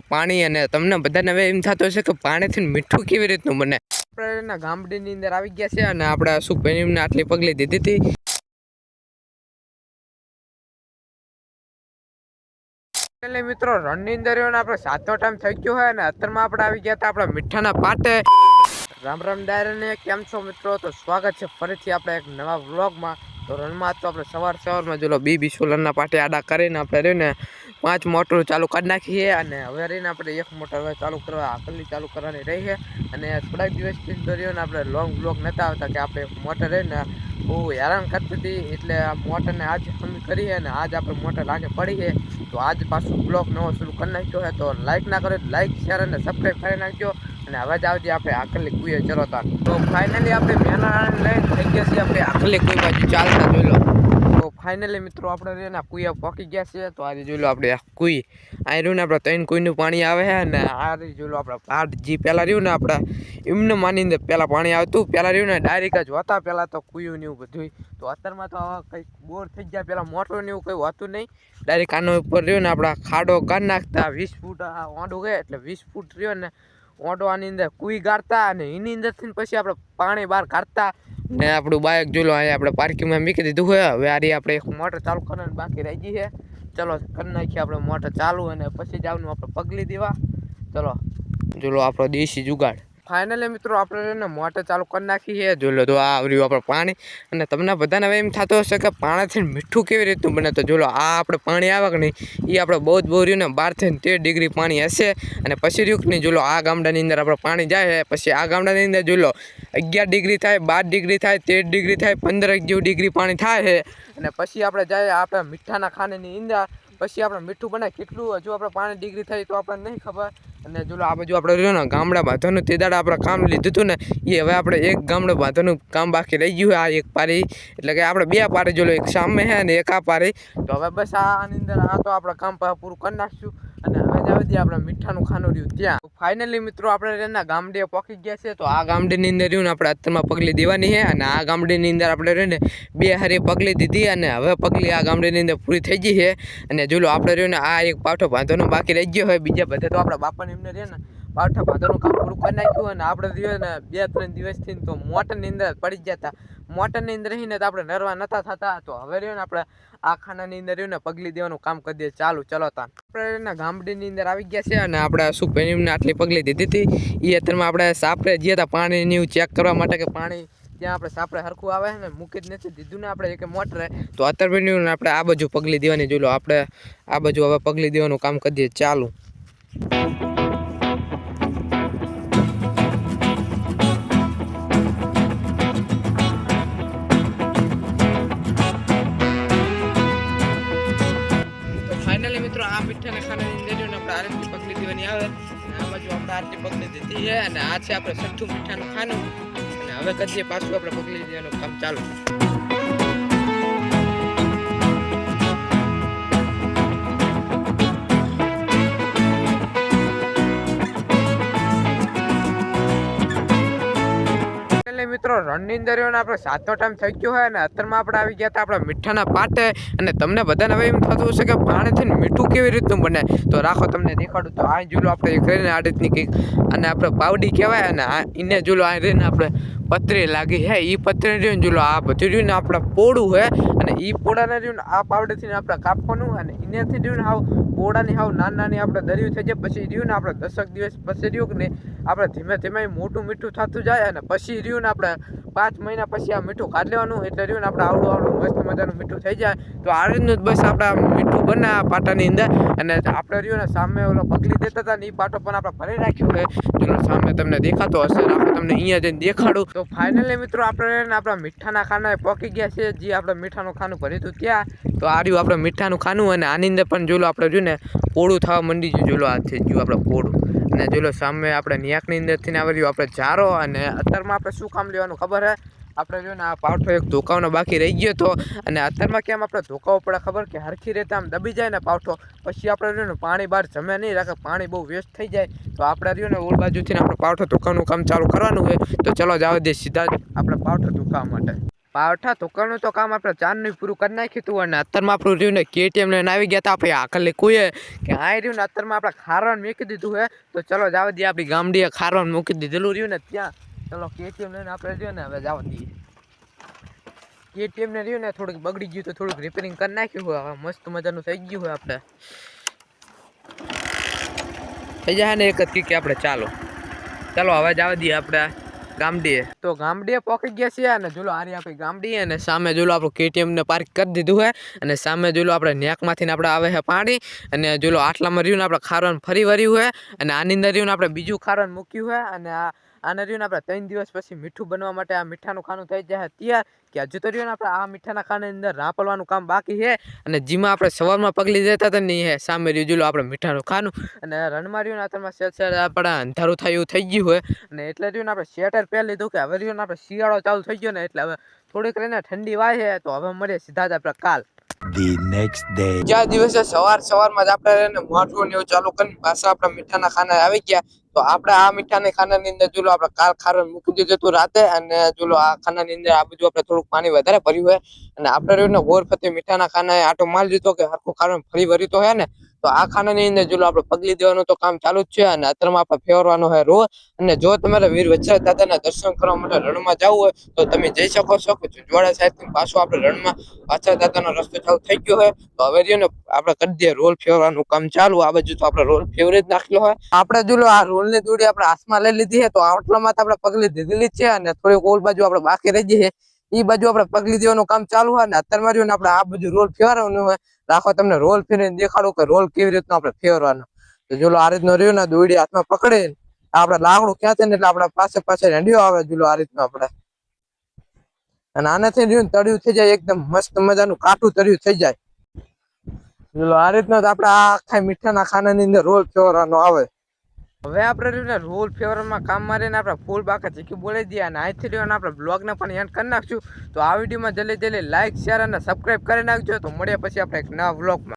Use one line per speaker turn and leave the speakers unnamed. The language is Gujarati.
પાણી અને તમને બધાને હવે એમ થતો હશે કે પાણીથી મીઠું કેવી રીતનું બને? આપણે ગામડીની અંદર આવી ગયા છે અને આપણે અશુકભાઈને આટલી પગલી દીધી હતી. એટલે મિત્રો, રણની અંદર આપણે સાતનો ટાઈમ થઈ ગયો હોય અને અત્યારમાં આપણે આવી ગયા હતા આપણા મીઠાના પાટે. રામ રામ ડાયરને, કેમ છો મિત્રો? તો સ્વાગત છે ફરીથી આપણે એક નવા વ્લોગમાં. તો રનમાં તો આપણે સવાર સવારમાં જોલો બી બી સોલરના પાટે આડા કરીને આપણે રહીને પાંચ મોટર ચાલુ કરી નાખીએ અને હવે રહીને આપણે એક મોટર હવે ચાલુ કરવા આકલી ચાલુ કરવાની રહી છે. અને થોડાક દિવસથી દરિયો આપણે લોંગ બ્લોક નહોતા આવતા કે આપણે મોટર રહીને બહુ હેરાન કરતી હતી. એટલે આ મોટરને આજ અમે કરી અને આજ આપણે મોટર લાગે પડી છે. તો આજ પાછું બ્લોક નવો શરૂ કરી નાખ્યો છે. તો લાઈક ના કરો લાઈક શેર અને સબસ્ક્રાઈબ કરી નાખજો. અને હવે જ આવતી આપણે આકલી કુએ ચરોતા તો ફાઇનલી આપણે મેનારાને લઈને થઈ ગયા છીએ આપણે આકલી કુઈ બાજુ. ચાલતા જોઈ લો. તો ફાઇનલી મિત્રો આપણે રહ્યો ને આ કુયા પહોંચી ગયા છે તો આજે જોઈ લો આપણે કુઈ. આ રહ્યું ને આપણે ત્રણ કુઈનું પાણી આવે છે અને આ રહ્યું જોઈ લો આપણે પાટ જે પહેલાં રહ્યું ને આપણે એમને માની અંદર પહેલાં પાણી આવતું. પહેલાં રહ્યું ને ડાયરેક્ટ જ હોતા. પહેલાં તો કુયું ને એવું બધું તો અત્યારમાં તો કંઈક બોર થઈ ગયા. પહેલાં મોટર ને એવું કંઈ હોતું નહીં. ડાયરેક્ટ આનો ઉપર રહ્યો ને આપણા ખાડો કાઢી નાખતા. વીસ ફૂટ ઓંડું ગયા એટલે વીસ ફૂટ રહ્યો ને આની અંદર કુઈ ગાળતા અને એની અંદરથી પછી આપણે પાણી બહાર કાઢતા. ને આપણું બાઇક જોઈ લો, અહીંયા આપણે પાર્કિંગમાં મૂકી દીધું હોય હવે આરી આપણે એક મોટર ચાલુ કરવાની બાકી રહી ગઈ છે. ચલો, કરી નાખીએ આપણે મોટર ચાલુ અને પછી જવાનું આપણે પગલી દેવા. ચલો જોલો આપણો દેશી જુગાડ. ફાઇનલી મિત્રો આપણે એને મોટર ચાલુ કરી નાખી છે. જોઈ લો તો આ આવ્યું આપણે પાણી. અને તમને બધાને હવે એમ થતું હશે કે પાણીથી મીઠું કેવી રીતનું બને? તો જોલો આ આપણે પાણી આવે કે નહીં એ આપણે બહુ જ બહુ રહ્યું ને બારથી તેર ડિગ્રી પાણી હશે. અને પછી રહ્યું કે નહીં જોલો આ ગામડાની અંદર આપણે પાણી જાય પછી આ ગામડાની અંદર જોઈ અગિયાર ડિગ્રી થાય, બાર ડિગ્રી થાય, તેર ડિગ્રી થાય, પંદર જેવું ડિગ્રી પાણી થાય છે. અને પછી આપણે જાય આપણે મીઠાના ખાનેની અંદર પછી આપણે મીઠું બનાવીએ કેટલું હજુ આપણે પાણી ડિગ્રી થઈ તો આપણને નહીં ખબર. અને જો આ બાજુ આપણે રહ્યો ને, ગામડા બાંધવાનું, તે દાડા આપણે કામ લીધું હતું ને, એ હવે આપણે એક ગામડા બાંધવાનું કામ બાકી રહી ગયું આ એક પારી. એટલે કે આપણે બે પારી જોલો એક સામે હે ને એક આ પારી. તો હવે બસ આની અંદર આ તો આપણે કામ પૂરું કરી નાખશું. અને હવે જવા આપણે મીઠાનું ખાનું રહ્યું ત્યાં. ફાઇનલી મિત્રો, આપણે એના ગામડે પહોંચી ગયા છે. તો આ ગામડીની અંદર રહ્યું ને આપણે અત્યારમાં પગલી દેવાની છે અને આ ગામડીની અંદર આપણે રહીને બે હારી પગલી દીધી અને હવે પગલી આ ગામડીની અંદર પૂરી થઈ ગઈ છે. અને જોલો આપણે રહ્યું ને આ એક પાઠો બાંધવાનો બાકી રહી ગયો હોય. બીજા બધા તો આપણા બાપાને એમને રહે ને પાઠો બાંધવાનું કામ પૂરું કરી નાખ્યું અને આપણે રહ્યું ને બે ત્રણ દિવસથી તો મોટરની અંદર પડી ગયા હતા મોટરની અંદર રહીને તો આપણે નરવા નતા થતા, તો હવે રહ્યો ને આપણે આ ખાનાની અંદર રહ્યું ને પગલી દેવાનું કામ કરી દઈએ. ચાલુ, ચલો તા આપણે ગામડીની અંદર આવી ગયા છે અને આપણે શું પેનીમને આટલી પગલી દીધી હતી. એ અત્યારમાં આપણે સાપરે જઈએ હતા પાણીની ચેક કરવા માટે કે પાણી ત્યાં આપણે સાપરે હરખું આવે ને મૂકી જ નથી દીધું ને આપણે એક મોટરે. તો અત્યારે બન્યું ને આપણે આ બાજુ પગલી દેવાની. જોઈ લો, આપણે આ બાજુ હવે પગલી દેવાનું કામ કરી દઈએ. ચાલુ. મીઠાના ખાનાની આપણે આરતી પગલી દેવાની આવે. અને આમાં જો આપણે આરતી પગલી દીધી છે અને આ છે આપણે છઠ્ઠું મીઠાનું ખાનું. અને હવે કરીએ પાછું આપણે પગલી દેવાનું કામ ચાલુ. મિત્રો, રણની અંદર આપણે સાતનો ટાઈમ થઈ ગયો હોય અને અત્યારમાં આપણે આવી ગયા હતા આપણા મીઠાના પાટે અને તમને બધાને હવે એમ થતું હશે કે પાણીથી મીઠું કેવી રીતનું બને? તો રાખો તમને દેખાડું. તો આ જુલો આપણે એક રહીને આ રીતની કંઈક, અને આપણે પાવડી કહેવાય અને આ એને જુલો આ રહીને આપણે પતરી લાગી હે એ પતરી રહ્યું જુલો આ બધું રહ્યું ને આપણે પોળું હે, અને એ પોડાને રહ્યું આ પાવડેથી આપણે કાપવાનું અને એનાથી રહ્યું હાવ પોળાની હાવ નાની નાની આપણે દરિયું થઈ જાય, પછી રહ્યું ને આપણે દસક દિવસ, પછી રહ્યું નહીં આપણે ધીમે ધીમે મોટું મીઠું થતું જાય અને પછી રહ્યું ને આપણે પાંચ મહિના પછી આ મીઠું કાઢ લેવાનું, એટલે રહ્યું ને આપણે આવડું આવડું મસ્ત મજાનું મીઠું થઈ જાય. તો આ રીતનું જ બસ આપણે મીઠું બને આ પાટાની અંદર. અને આપણે રહ્યું ને સામે ઓલો પકડી દેતા હતા ને એ પાટો પણ આપણે ભરી રાખ્યો છે. જેનો સામે તમને દેખાતો હશે આપણે તમને અહીંયા જઈને દેખાડું. તો ફાઇનલી મિત્રો આપણે આપણા મીઠાના ખાના પોકી ગયા છે જે આપણે મીઠાનું ખાનું ભર્યું હતું ત્યાં. તો આ રહ્યું આપણે મીઠાનું ખાનું અને આની અંદર પણ જોલો આપણે જોયું ને, પોળું થવા મંડી જોલો આ ગયું આપણે પોળું. અને જો સામે આપણે નિયાકની અંદરથી આવી રહ્યું, આપણે ચારો અને અત્યારમાં આપણે શું કામ લેવાનું ખબર હે? આપણે જો ને, આ પાવઠો એક ધોકાવાનો બાકી રહી ગયો હતો અને અત્યારમાં કેમ આપણે ધોકાવો પડે ખબર? કે હરખી રીતે આમ દબી જાય ને પાવઠો, પછી આપણે રહ્યું ને, પાણી બહાર જમે નહીં, રાખે પાણી બહુ વેસ્ટ થઈ જાય. તો આપણે રહ્યું ને ઓળ બાજુથી આપણે પાવઠો ધોકાવાનું કામ ચાલુ કરવાનું હોય તો ચલો, જાવ દે સીધા જ આપણે પાવઠો ધોકાવા માટે. પાવઠા ધોકાનું તો કામ આપણે ચાંદનું પૂરું કરી નાખ્યું હતું અને અત્યારમાં આપણું રહ્યું ને કેટીએમ લઈને આવી ગયા હતા આપણે આખલે કુએ કે આ રહ્યું ને અત્યારમાં આપણે ખારવાન મૂકી દીધું હે. તો ચલો જાવ દઈએ આપણી ગામડીએ ખારવાનું મૂકી દીધેલું રહ્યું ને ત્યાં. ચલો કેટીએમ લઈને આપણે રહ્યું ને હવે જાવ દઈએ કેટીએમ ને રહ્યું ને થોડુંક બગડી ગયું તો થોડુંક રિપેરિંગ કરી નાખ્યું હોય. હવે મસ્ત મજાનું થઈ ગયું હોય આપણે. થઈ જાય ને એક જ કે આપણે ચાલો. ચાલો હવે જવા દઈએ આપણે. ગામડીએ. તો ગામડીએ પોકી ગયા છીએ અને જોલો આરી આપણી ગામડી અને સામે જોલો આપણું કેટીએમ ને પાર્ક કરી દીધું છે. અને સામે જોલો આપણે નેકમાંથી આપણે આવે છે પાણી. અને જોલો આટલામાં રહ્યું ને આપણે ખારવાનું ફરી વર્યું છે. અને આની અંદર રહ્યું ને આપણે બીજું ખારવાનું મૂક્યું છે. અને આ આને રહ્યું આપણે ત્રણ દિવસ પછી મીઠું બનવા માટે આ મીઠાનું ખાનું થઈ જાય તૈયાર કે હજુ તો રહ્યું આપણે આ મીઠાના ખાની અંદર રાપલવાનું કામ બાકી છે અને જેમાં આપણે સવારમાં પગલી જતા હતા નહીં હે સામે રહ્યું જુલો આપણે મીઠાનું ખાનું. અને રણમાં રહ્યું અત્યારમાં સેટ આપણે અંધારું થાય એવું થઈ ગયું હોય. અને એટલે રહ્યું આપણે શેટર પહેરી લીધું કે હવે રહ્યું આપણે શિયાળો ચાલુ થઈ ગયો ને એટલે હવે થોડીક રહીને ઠંડી વાય છે તો હવે મળીએ સીધા જ આપણે કાલ. બીજા દિવસે સવાર સવારમાં જ આપણે મોટું મોઢું ને એવું ચાલુ કરીને પાછા આપણા મીઠાના ખાના આવી ગયા. તો આપણે આ મીઠાની ખાનાની અંદર જોલો આપણે કાલ ખારણ મૂકી દીધું હતું રાતે અને જોલો આ ખાનાની અંદર આ બધું આપણે થોડુંક પાણી વધારે ભર્યું હોય. અને આપણે રહ્યું ને ગોર ફતે મીઠાના ખાનાએ આટો મારી લીધો કે આખું ખારણ ફરી ભર્યું તો હે ને? તો આ ખાનાની અંદર જોલો આપણે પગલી દેવાનું તો કામ ચાલુ જ છે અને અત્યારમાં આપણે ફેરવાનો હોય રોજ. અને જો તમારે વીર વચ્ચે દાદાના દર્શન કરવા માટે રણમાં જવું હોય, તો તમે જઈ શકો છો. કે સાહેબ સાઈડ પાછો આપણે રણમાં પાછા દાદાનો રસ્તો ચાલુ થઈ ગયો હોય. તો હવે રહ્યો આપણે કરી દઈએ રોલ ફેરવાનું કામ ચાલુ. આ બાજુ તો આપણે રોલ ફેવરી જ નાખેલો હોય. આપણે જોલો આ રોલની દોડી આપણે હાથમાં લઈ લીધી છે, તો આટલામાં તો આપણે પગલી દીધેલી છે અને થોડીક ઓલ બાજુ આપણે બાકી રહી જઈએ એ બાજુ આપણે પગલી દેવાનું કામ ચાલુ હોય ને અત્યારમાં રહ્યું આપણે આ બાજુ રોલ ફેરવાનું હોય. રાખો તમને રોલ ફેરીને દેખાડું કે રોલ કેવી રીતનો આપણે ફેરવાનો. તો જો આ રીતનો રહ્યો ને દોડી હાથમાં પકડે આપણે લાકડું ખેંચે ને, એટલે આપણા પાસે પાસે રેંડિયો આવે જુલો આ રીતનો આપણે. અને આનાથી રહ્યું ને, તળિયું થઈ જાય, એકદમ મસ્ત મજાનું કાઠું તળિયું થઈ જાય. આ રીતનો આપણે આખા મીઠાના ખાનાની અંદર રોલ ફેરવાનો આવે. હવે આપણે રહ્યું રોલ ફેવરમાં કામ મારીને આપણે ફૂલ બાકા ચીકી બોલી દઈએ અને આજથી રહ્યો આપણે બ્લોગને પણ એન્ડ કરી નાખશું. તો આ વિડીયોમાં જલ્દી જલ્દી લાઇક શેર અને સબસ્ક્રાઈબ કરી નાખજો. તો મળીએ પછી આપણે એક નવા બ્લોગમાં